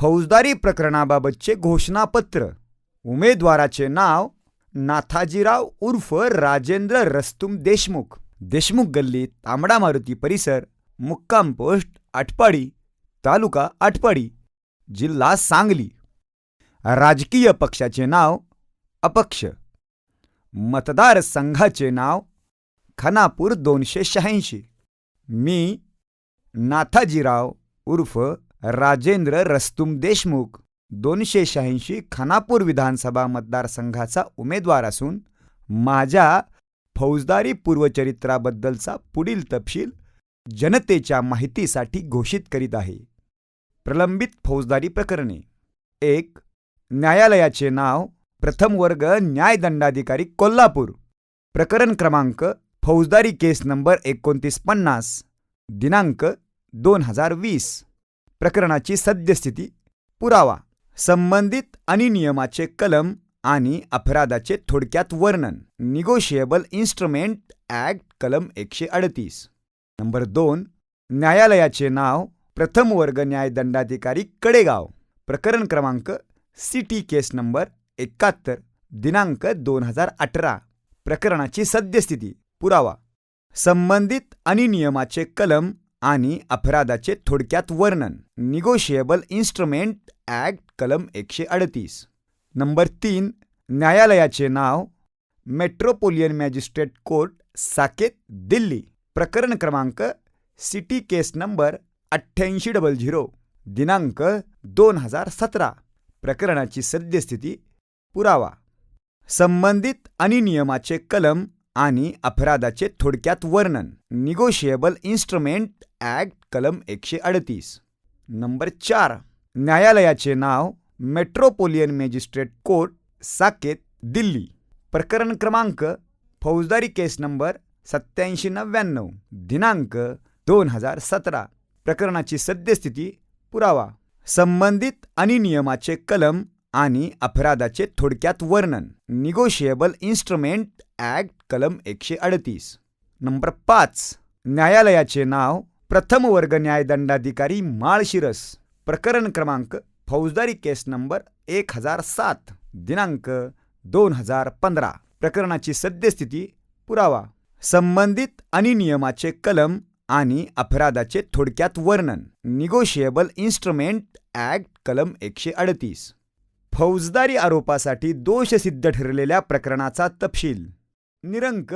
फौजदारी प्रकरणाबाबतचे घोषणापत्र. उमेदवाराचे नाव नाथाजीराव उर्फ राजेंद्र रस्तुम देशमुख. देशमुख गल्ली तांबडा मारुती परिसर मुक्काम पोस्ट आटपाडी तालुका आटपाडी जिल्हा सांगली. राजकीय पक्षाचे नाव अपक्ष. मतदार संघाचे नाव खानापूर दोनशे शहाऐंशी. मी नाथाजीराव उर्फ राजेंद्र रस्तुम देशमुख दोनशे शहाऐंशी खानापूर विधानसभा मतदारसंघाचा उमेदवार असून माझ्या फौजदारी पूर्वचरित्राबद्दलचा पुढील तपशील जनतेच्या माहितीसाठी घोषित करीत आहे. प्रलंबित फौजदारी प्रकरणे. एक न्यायालयाचे नाव प्रथम वर्ग न्यायदंडाधिकारी कोल्हापूर. प्रकरण क्रमांक फौजदारी केस नंबर एकोणतीस पन्नास दिनांक दोन हजार वीस. प्रकरणाची सद्यस्थिती पुरावा संबंधित अधिनियमाचे कलम आणि अपराधाचे थोडक्यात वर्णन. निगोशिएबल इन्स्ट्रुमेंट ॲक्ट कलम एकशे अडतीस. नंबर दोन न्यायालयाचे नाव प्रथम वर्ग न्यायदंडाधिकारी कडेगाव. प्रकरण क्रमांक सिटी केस नंबर एकाहत्तर दिनांक दोन हजार अठरा. प्रकरणाची सद्यस्थिती पुरावा संबंधित अधिनियमाचे कलम आणि अपराधाचे थोडक्यात वर्णन. निगोशिएबल इन्स्ट्रुमेंट ॲक्ट कलम एकशे अडतीस. नंबर तीन न्यायालयाचे नाव metropolitan magistrate court Saket Delhi. प्रकरण क्रमांक सिटी केस नंबर अठ्ठ्याऐंशी डबल झिरो. दिनांक दोन हजार सतरा. प्रकरणाची सद्यस्थिती पुरावा. संबंधित अधिनियमाचे कलम आणि अपराधाचे थोडक्यात वर्णन. निगोशिएबल इन्स्ट्रुमेंट ॲक्ट कलम एकशे अडतीस. नंबर चार. न्यायालयाचे नाव metropolitan magistrate court Saket Delhi. प्रकरण क्रमांक फौजदारी केस नंबर सत्याऐंशी नव्याण्णव दिनांक दोन हजार सतरा. प्रकरणाची सद्यस्थिती पुरावा. संबंधित अधिनियमाचे कलम आणि अपराधाचे थोडक्यात वर्णन. निगोशिएबल इन्स्ट्रुमेंट ॲक्ट कलम एकशे अडतीस. नंबर पाच. न्यायालयाचे नाव प्रथम वर्ग न्यायदंडाधिकारी माळशिरस. प्रकरण क्रमांक फौजदारी केस नंबर एक हजार सात. दिनांक दोन हजार पंधरा. प्रकरणाची सद्यस्थिती पुरावा. संबंधित अनियमाचे कलम आणि अपराधाचे थोडक्यात वर्णन. निगोशिएबल इन्स्ट्रुमेंट ॲक्ट कलम एकशे अडतीस. फौजदारी आरोपासाठी दोषसिद्ध ठरलेल्या प्रकरणाचा तपशील. निरंक